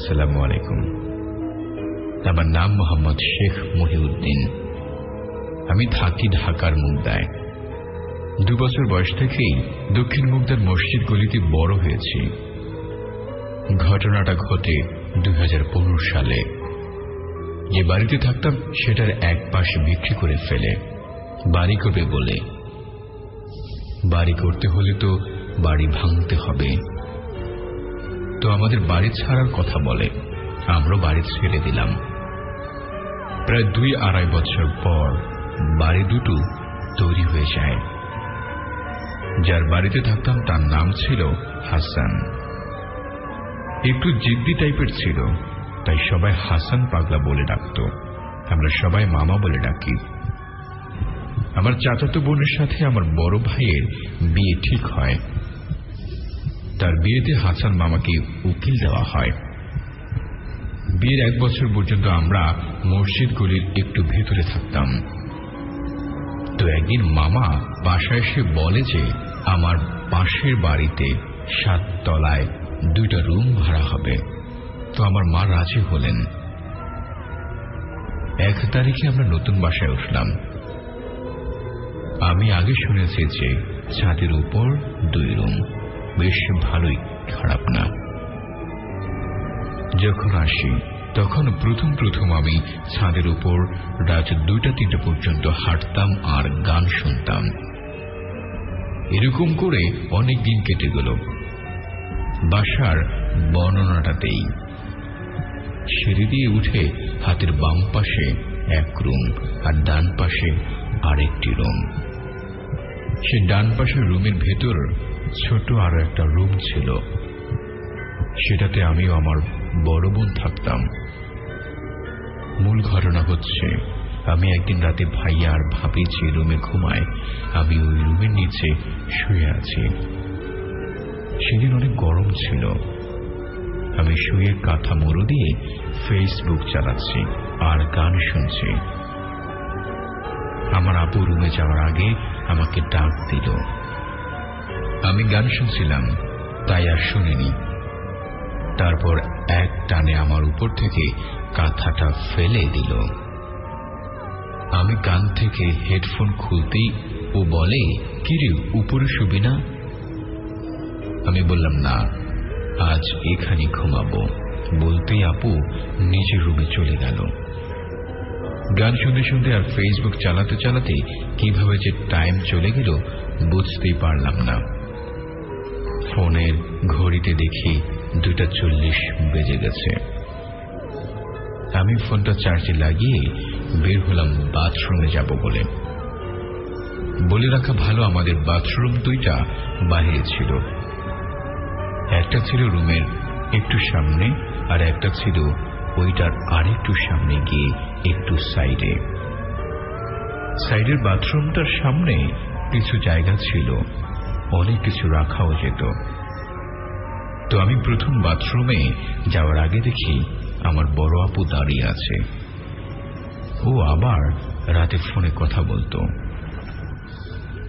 আসসালামু আলাইকুম। আমার নাম মোহাম্মদ শেখ মহিউদ্দিন। আমি থাকি ঢাকার মুগদায়। দু বছর বয়স থেকেই দক্ষিণ মুগদার মসজিদ গলিতে বড় হয়েছি। ঘটনাটা ঘটে দু হাজার পনেরো সালে। যে বাড়িতে থাকতাম, সেটার এক পাশ বিক্রি করে ফেলে। বাড়ি করবে বলে। বাড়ি করতে হলে তো বাড়ি ভাঙতে হবে। আমাদের বাড়ি ছাড়ার কথা বলে আমরা বাড়ি ছেড়ে দিলাম। প্রায় দুই আড়াই বছর পর বাড়ি দুটো তৈরি হয়ে যায়। যার বাড়িতে থাকতাম তার নাম ছিল হাসান। একটু জিদ্দি টাইপের ছিল, তাই সবাই হাসান পাগলা বলে ডাকত। আমরা সবাই মামা বলে ডাকি। আমার চাচাতো বোনের সাথে আমার বড় ভাইয়ের বিয়ে ঠিক হয়। তার বিয়েতে হাসান মামাকে উকিল দেওয়া হয়। বিয়ের এক বছর পর্যন্ত আমরা মসজিদগুলির একটু ভেতরে থাকতাম। তো একদিন মামা বাসায় এসে বলে যে, আমার পাশের বাড়িতে সাত তলায় দুইটা রুম ভাড়া হবে। তো আমার মা রাজি হলেন। এক তারিখে আমরা নতুন বাসায় উঠলাম। আমি আগে শুনেছি যে ছাদের উপর দুই রুম। বেশ ভালোই, খারাপ না। যখন আসি, তখন প্রথম প্রথম আমি ছাদের উপর রাত দুইটা তিনটা পর্যন্ত হাঁটতাম আর গান শুনতাম। এরকম করে অনেক দিন কেটে গেল। বাসার বর্ণনাটাতেই। সিঁড়ি দিয়ে উঠে হাতের বাম পাশে এক রুম আর ডান পাশে আরেকটি রুম। সে ডান পাশের রুমের ভেতর ছোট আরও একটা রুম ছিল। সেটাতে আমিও আমার বড় বোন থাকতাম। মূল ঘটনা হচ্ছে, আমি একদিন রাতে ভাইয়া আর ভাবি যে রুমে ঘুমায়, আমি ওই রুমের নিচে শুয়ে আছি। সেদিন অনেক গরম ছিল। আমি শুয়ে কাঁথা মোড়ো দিয়ে ফেসবুক চালাচ্ছি আর গান শুনছি। আমার আপু রুমে যাওয়ার আগে আমাকে ডাক দিল। আমি গান শুনছিলাম, তাই আর শুনিনি। তারপর এক টানে আমার উপর থেকে কাঁথাটা ফেলে দিল। আমি কান থেকে হেডফোন খুলতেই ও বলে, কিরে, উপরে শুবি না? আমি বললাম, না, আজ এখানে ঘুমাবো। বলতেই আপু নিজের রুমে চলে গেল। গান শুনতে শুনতে আর ফেসবুক চালাতে চালাতে কীভাবে যে টাইম চলে গেল, বুঝতেই পারলাম না। ফোনের ঘড়িতে দেখি দুটা চল্লিশ বেজে গেছে। আমি ফোনটা চার্জে লাগিয়ে বের হলাম বাথরুমে যাব বলে। বলে রাখা ভালো আমাদের বাথরুম দুইটা বাহিরে ছিল। একটা ছিল রুমের একটু সামনে আর একটা ছিল ওইটার আরেকটু সামনে গিয়ে একটু সাইডে। সাইডের বাথরুমটার সামনে কিছু জায়গা ছিল। অনেক কিছু রাখাও যেত। তো আমি প্রথম বাথরুমে যাওয়ার আগে দেখি আমার বড় আপু দাঁড়িয়ে আছে। ও আবার রাতে ফোনে কথা বলতো।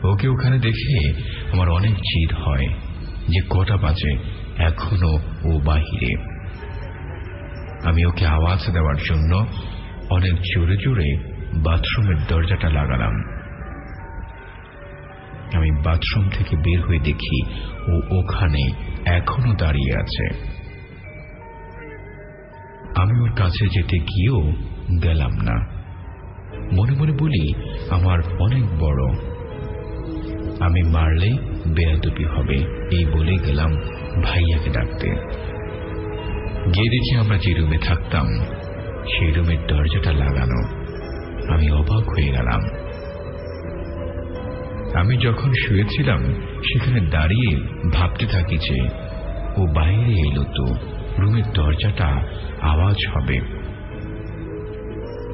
ওকে ওখানে দেখে আমার অনেক জিদ হয় যে কটা বাজে, এখনও ও বাহিরে। আমি ওকে আওয়াজ দেওয়ার জন্য অনেক জোরে জোরে বাথরুমের দরজাটা লাগালাম। আমি বাথরুম থেকে বের হয়ে দেখি ও ওখানে এখনও দাঁড়িয়ে আছে। আমি ওর কাছে যেতে গিয়েও গেলাম না। মনে মনে বলি, আমার অনেক বড়। আমি মারলেই বেয়াদুপি হবে। এই বলে গেলাম ভাইয়াকে ডাকতে। গিয়ে দেখি আমরা যে রুমে থাকতাম, সেই রুমের দরজাটা লাগানো। আমি অবাক হয়ে গেলাম। আমি যখন শুয়েছিলাম, সেখানে দাঁড়িয়ে ভাবতে থাকি যে, ও বাইরে এলো তো, রুমের দরজাটা আওয়াজ হবে।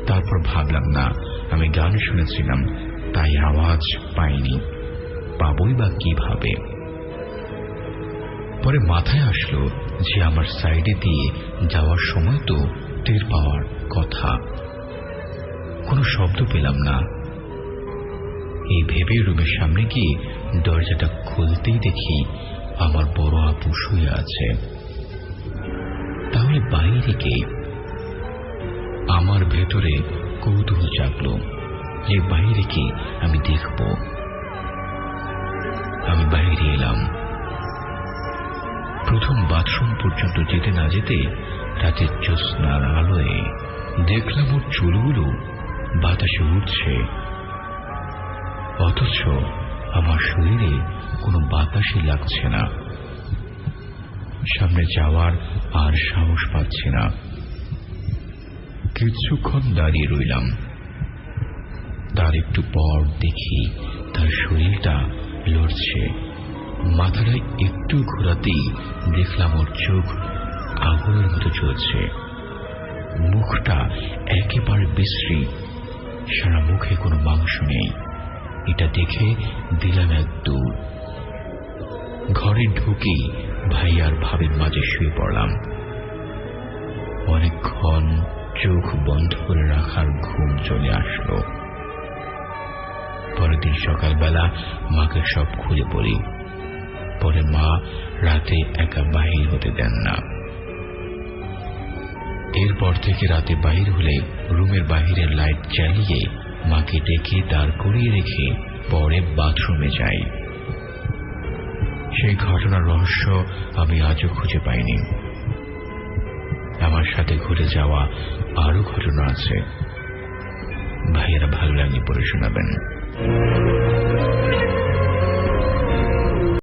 তারপর ভাবলাম, না, আমি গান শুনেছিলাম, তাই আওয়াজ পাইনি। পাবই বা কীভাবে? পরে মাথায় আসলো যে, আমার সাইডে দিয়ে যাওয়ার সময় তো টের পাওয়ার কথা। কোনো শব্দ পেলাম না। এই ভেবে রুমের সামনে গিয়ে দরজাটা খুলতেই দেখি আমার বড় আপু শুয়ে আছে। তাহলে বাইরে কে? আমার ভেতরে কৌতূহল জাগলো যে বাইরে কে আমি দেখব। আমি বাইরে এলাম। প্রথম বাথরুম পর্যন্ত যেতে না যেতে রাতের জ্যোৎস্নার আলোয় দেখলাম ওর চুলগুলো বাতাসে উঠছে অথচ আমার শরীরে কোনো বাতাসই লাগছে না। সামনে যাওয়ার আর সাহস পাচ্ছি না। কিছুক্ষণ দাঁড়িয়ে রইলাম। তার একটু পর দেখি তার শরীরটা লড়ছে। মাথাটা একটু ঘোরাতেই দেখলাম ওর চোখ আগুনের মতো চলছে মুখটা একেবারে বিশ্রী। সারা মুখে কোনো মাংস নেই। এটা দেখে দিলাম এক দূর। ঘরে ঢুকেই ভাই আর ভাবির মাঝে শুয়ে পড়লাম। অনেকক্ষণ চোখ বন্ধ করে রাখার ঘুম চলে আসলো। পরের দিন সকালবেলা মাকে সব খুলে পড়ি পরে মা রাতে একা বাহির হতে দেন না। এরপর থেকে রাতে বাহির হলে রুমের বাহিরের লাইট জ্বালিয়ে মাকে ডেকে দাঁড় করিয়ে রেখে পরে বাথরুমে যাই। সেই ঘটনার রহস্য আমি আজও খুঁজে পাইনি। আমার সাথে ঘুরে যাওয়া আরও ঘটনা আছে। ভাইয়েরা ভালো লাগলে পড়ে শোনাবেন।